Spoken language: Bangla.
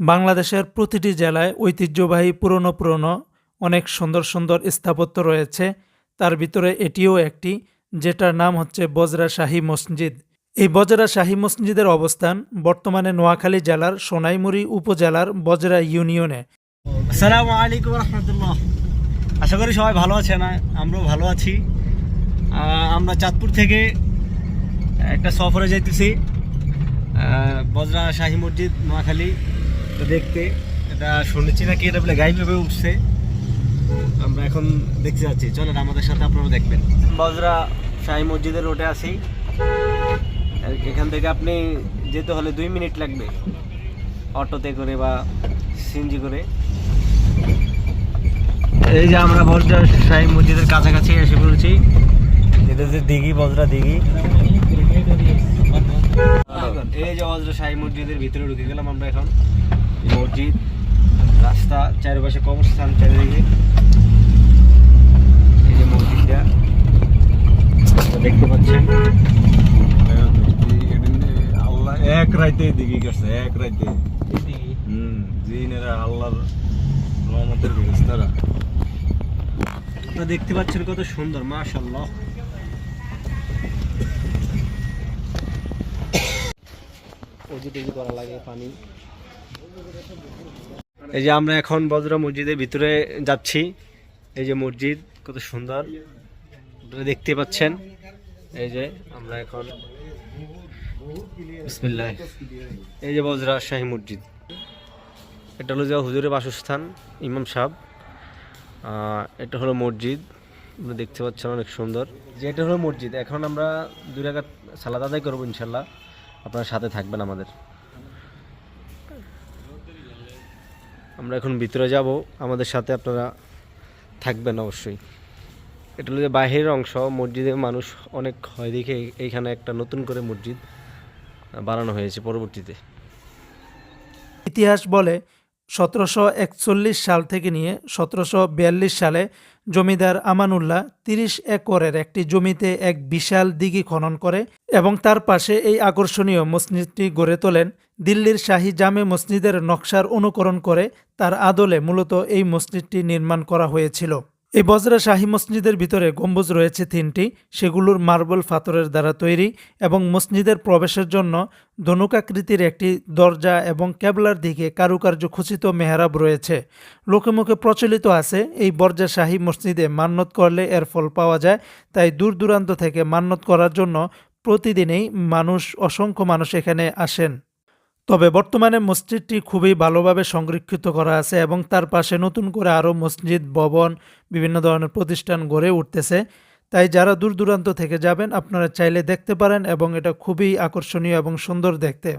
বাংলাদেশের প্রতিটি জেলায় ঐতিহ্যবাহী পুরনো পুরনো অনেক সুন্দর সুন্দর স্থাপত্য রয়েছে। তার ভিতরে এটিও একটি, যেটার নাম হচ্ছে বজরা শাহী মসজিদ। এই বজরা শাহী মসজিদের অবস্থান বর্তমানে নোয়াখালী জেলার সোনাইমুড়ি উপজেলার বজরা ইউনিয়নে। আশা করি সবাই ভালো আছেন, আমরাও ভালো আছি। আমরা চাঁদপুর থেকে একটা সফরে যাইতেছি। বজরা শাহী মসজিদ, নোয়াখালী। দেখতে, এটা শুনেছি নাকি এটা বলে গাইড ভেবে উঠছে। আমরা এখন দেখতে যাচ্ছি। চলেন, আমাদের সাথে আপনারা দেখবেন। বজরা শাহী মসজিদের রোডে আছি। এখান থেকে আপনি যেতে হলে দুই মিনিট লাগবে। অটোতে করে বা সিনজি করে। এই যে আমরা বজরা শাহী মসজিদের কাছাকাছি এসে পড়েছি। এটা যে দিঘি, বজরা দিঘি। এই যে বজরা শাহী মসজিদের ভিতরে ঢুকে গেলাম আমরা এখন। মসজিদ রাস্তা চারিপাশে কবরস্থান চারিদিকে। এই যে মসজিদটা দেখতে পাচ্ছেন। এক রাইতে দিকে গেছে এক রাইতে। হুম জিনেরা আল্লাহর রহমতের ফেরেশতারা আপনারা দেখতে পাচ্ছেন কত সুন্দর মাশাআল্লাহ। ওজি টেজি করা লাগে পানি? এই যে আমরা এখন বজরা মসজিদের ভিতরে যাচ্ছি। এই যে মসজিদ, কত সুন্দর। দেখতে পাচ্ছেন। এই যে আমরা এখন এই যে বজরা শাহী মসজিদ। এটা হলো যে হুজুরের বাসস্থান, ইমাম সাহেব। এটা হলো মসজিদ। দেখতে পাচ্ছেন অনেক সুন্দর। যে এটা হলো মসজিদ, এখন আমরা দুই রাকাত সালাদ আদায় করব ইনশাল্লাহ। আপনার সাথে থাকবেন আমাদের। আমরা এখন ভিতরে যাব। আমাদের সাথে আপনারা থাকবেন অবশ্যই। এটা হলো যে বাহিরের অংশ, মসজিদে মানুষ অনেক হয় দেখে এইখানে একটা নতুন করে মসজিদ বানানো হয়েছে পরবর্তীতে। ইতিহাস বলে সতেরোশো একচল্লিশ সাল থেকে নিয়ে সতেরোশো বিয়াল্লিশ সালে জমিদার আমানুল্লাহ তিরিশ একরের একটি জমিতে এক বিশাল দিঘি খনন করে এবং তার পাশে এই আকর্ষণীয় মসজিদটি গড়ে তোলেন। দিল্লির শাহী জামে মসজিদের নকশার অনুকরণ করে তার আদলে মূলত এই মসজিদটি নির্মাণ করা হয়েছিল। এই বজরা শাহী মসজিদের ভিতরে গম্বুজ রয়েছে তিনটি, সেগুলোর মার্বেল পাথরের দ্বারা তৈরি এবং মসজিদের প্রবেশের জন্য ধনুকাকৃতির একটি দরজা এবং কেবলার দিকে কারুকার্য খচিত মেহরাব রয়েছে। লোকে মুখে প্রচলিত আছে, এই বর্জা শাহী মসজিদে মান্যত করলে এর ফল পাওয়া যায়, তাই দূর দূরান্ত থেকে মান্যত করার জন্য প্রতিদিনেই মানুষ, অসংখ্য মানুষ এখানে আসেন। তবে বর্তমানে মসজিদটি খুবই ভালোভাবে সংরক্ষিত করা আছে এবং তার পাশে নতুন করে আরও মসজিদ, ভবন, বিভিন্ন ধরনের প্রতিষ্ঠান গড়ে উঠতেছে। তাই যারা দূর দূরান্ত থেকে যাবেন, আপনারা চাইলে দেখতে পারেন এবং এটা খুবই আকর্ষণীয় এবং সুন্দর দেখতে।